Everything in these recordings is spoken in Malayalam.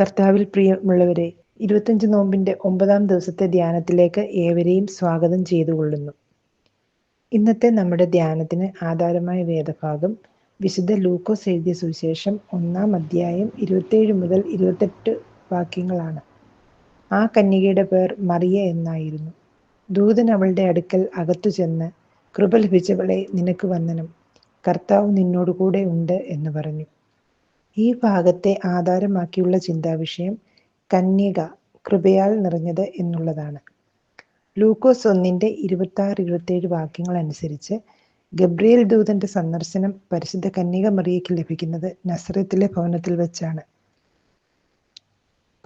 കർത്താവിൽ പ്രിയമുള്ളവരെ ഇരുപത്തഞ്ച് നോമ്പിന്റെ ഒമ്പതാം ദിവസത്തെ ധ്യാനത്തിലേക്ക് ഏവരെയും സ്വാഗതം ചെയ്തുകൊള്ളുന്നു ഇന്നത്തെ നമ്മുടെ ധ്യാനത്തിന് ആധാരമായ വേദഭാഗം വിശുദ്ധ ലൂക്കോസ് എഴുതിയ സുവിശേഷം ഒന്നാം അധ്യായം ഇരുപത്തേഴ് മുതൽ ഇരുപത്തെട്ട് വാക്യങ്ങളാണ്. ആ കന്യകയുടെ പേർ മറിയ എന്നായിരുന്നു. ദൂതൻ അവളുടെ അടുക്കൽ അകത്തു ചെന്ന് കൃപ ലഭിച്ചവളെ നിനക്ക് വന്ദനം. കർത്താവ് നിന്നോടുകൂടെ ഉണ്ട് എന്ന് പറഞ്ഞു. ഈ ഭാഗത്തെ ആധാരമാക്കിയുള്ള ചിന്താവിഷയം കന്യക കൃപയാൽ നിറഞ്ഞത് എന്നുള്ളതാണ്. ലൂക്കോസ് ഒന്നിന്റെ ഇരുപത്തി ആറ് ഇരുപത്തേഴ് വാക്യങ്ങൾ അനുസരിച്ച് ഗബ്രിയേൽ ദൂതന്റെ സന്ദർശനം പരിശുദ്ധ കന്യക മറിയയ്ക്ക് ലഭിക്കുന്നത് നസറത്തിലെ ഭവനത്തിൽ വെച്ചാണ്.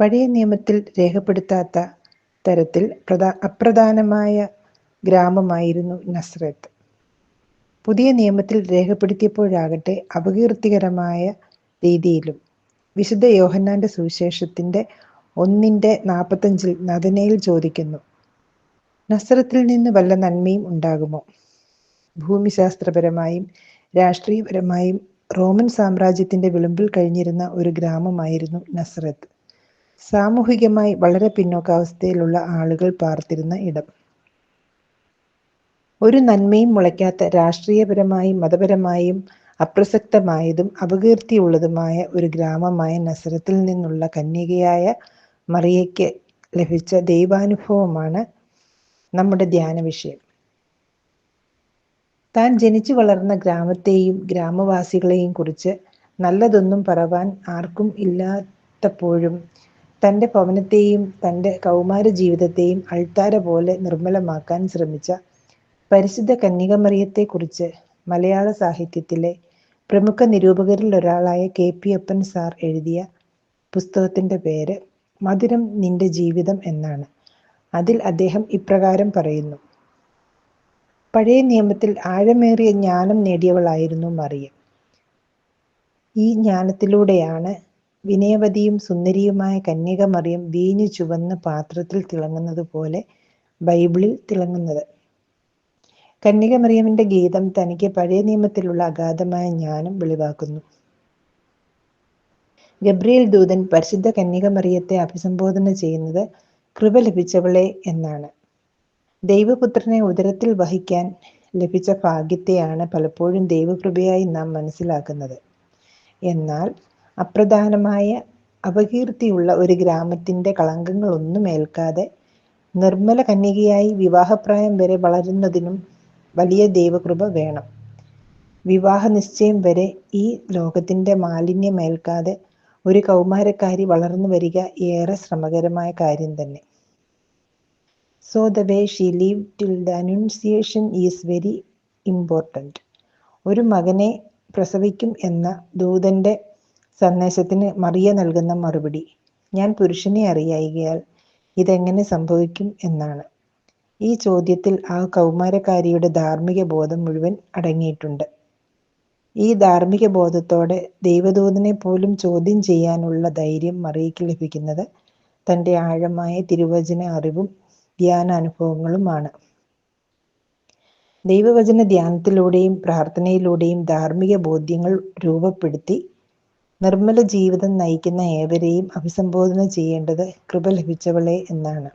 പഴയ നിയമത്തിൽ രേഖപ്പെടുത്താത്ത തരത്തിൽ പ്രധാ അപ്രധാനമായ ഗ്രാമമായിരുന്നു നസ്രത്ത്. പുതിയ നിയമത്തിൽ രേഖപ്പെടുത്തിയപ്പോഴാകട്ടെ അപകീർത്തികരമായ രീതിയിലും. വിശുദ്ധ യോഹന്നാന്റെ സുവിശേഷത്തിന്റെ ഒന്നിന്റെ നാൽപ്പത്തഞ്ചിൽ നദനയിൽ ചോദിക്കുന്നു നസ്രത്തിൽ നിന്ന് വല്ല നന്മയും ഉണ്ടാകുമോ? ഭൂമിശാസ്ത്രപരമായും രാഷ്ട്രീയപരമായും റോമൻ സാമ്രാജ്യത്തിന്റെ വിളിമ്പിൽ കഴിഞ്ഞിരുന്ന ഒരു ഗ്രാമമായിരുന്നു നസ്രത്ത്. സാമൂഹികമായി വളരെ പിന്നോക്കാവസ്ഥയിലുള്ള ആളുകൾ പാർത്തിരുന്ന ഇടം. ഒരു നന്മയും മുളയ്ക്കാത്ത രാഷ്ട്രീയപരമായും മതപരമായും അപ്രസക്തമായതും അപകീർത്തിയുള്ളതുമായ ഒരു ഗ്രാമമായ നസരത്തിൽ നിന്നുള്ള കന്യകയായ മറിയയ്ക്ക് ലഭിച്ച ദൈവാനുഭവമാണ് നമ്മുടെ ധ്യാന വിഷയം. താൻ ജനിച്ചു വളർന്ന ഗ്രാമത്തെയും ഗ്രാമവാസികളെയും കുറിച്ച് നല്ലതൊന്നും പറവാൻ ആർക്കും ഇല്ലാത്തപ്പോഴും തന്റെ ഭവനത്തെയും തന്റെ കൗമാര ജീവിതത്തെയും അൾത്താര പോലെ നിർമ്മലമാക്കാൻ ശ്രമിച്ച പരിശുദ്ധ കന്യകമറിയത്തെക്കുറിച്ച് മലയാള സാഹിത്യത്തിലെ പ്രമുഖ നിരൂപകരിൽ ഒരാളായ കെ പി അപ്പൻ സാർ എഴുതിയ പുസ്തകത്തിന്റെ പേര് മധുരം നിന്റെ ജീവിതം എന്നാണ്. അതിൽ അദ്ദേഹം ഇപ്രകാരം പറയുന്നു. പഴയ നിയമത്തിൽ ആഴമേറിയ ജ്ഞാനം നേടിയവളായിരുന്നു മറിയം. ഈ ജ്ഞാനത്തിലൂടെയാണ് വിനയവതിയും സുന്ദരിയുമായ കന്യക മറിയം വീഞ്ഞു ചുവന്ന് പാത്രത്തിൽ തിളങ്ങുന്നത് പോലെ ബൈബിളിൽ തിളങ്ങുന്നത്. കന്യക മറിയമിന്റെ ഗീതം തനിക്ക് പഴയ നിയമത്തിലുള്ള അഗാധമായ ജ്ഞാനം വെളിവാക്കുന്നു. ഗബ്രിയേൽ ദൂതൻ പരിശുദ്ധ കന്യക മറിയത്തെ അഭിസംബോധന ചെയ്യുന്നത് കൃപ ലഭിച്ചവളെ എന്നാണ്. ദൈവപുത്രനെ ഉദരത്തിൽ വഹിക്കാൻ ലഭിച്ച ഭാഗ്യത്തെയാണ് പലപ്പോഴും ദൈവകൃപയായി നാം മനസ്സിലാക്കുന്നത്. എന്നാൽ അപ്രധാനമായ അപകീർത്തിയുള്ള ഒരു ഗ്രാമത്തിന്റെ കളങ്കങ്ങളൊന്നും ഏൽക്കാതെ നിർമ്മല കന്യകയായി വിവാഹപ്രായം വരെ വളരുന്നതിനും വലിയ ദൈവകൃപ വേണം. വിവാഹ നിശ്ചയം വരെ ഈ ലോകത്തിന്റെ മാലിന്യമേൽക്കാതെ ഒരു കൗമാരക്കാരി വളർന്നു വരിക ഏറെ ശ്രമകരമായ കാര്യം തന്നെ. So the way she live till the annunciation is very important ഒരു മകനെ പ്രസവിക്കും എന്ന ദൂതന്റെ സന്ദേശത്തിന് മറിയ നൽകുന്ന മറുപടി. ഞാൻ പുരുഷനെ അറിയായികയാൽ ഇതെങ്ങനെ സംഭവിക്കും എന്നാണ്. ഈ ചോദ്യത്തിൽ ആ കൗമാരക്കാരിയുടെ ധാർമ്മിക ബോധം മുഴുവൻ അടങ്ങിയിട്ടുണ്ട്. ഈ ധാർമ്മിക ബോധത്തോടെ ദൈവദൂതനെ പോലും ചോദ്യം ചെയ്യാനുള്ള ധൈര്യം മറിയയ്ക്ക് ലഭിക്കുന്നത് തന്റെ ആഴമായ തിരുവചന അറിവും ധ്യാനാനുഭവങ്ങളുമാണ് ദൈവവചന ധ്യാനത്തിലൂടെയും പ്രാർത്ഥനയിലൂടെയും ധാർമ്മിക ബോധ്യങ്ങൾ രൂപപ്പെടുത്തി നിർമ്മല ജീവിതം നയിക്കുന്ന ഏവരെയും അഭിസംബോധന ചെയ്യേണ്ടത് കൃപ ലഭിച്ചവളെ എന്നാണ്.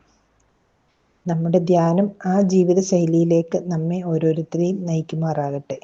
നമ്മുടെ ധ്യാനം ആ ജീവിത ശൈലിയിലേക്ക് നമ്മെ ഓരോരുത്തരെയും നയിക്കുമാറാകട്ടെ.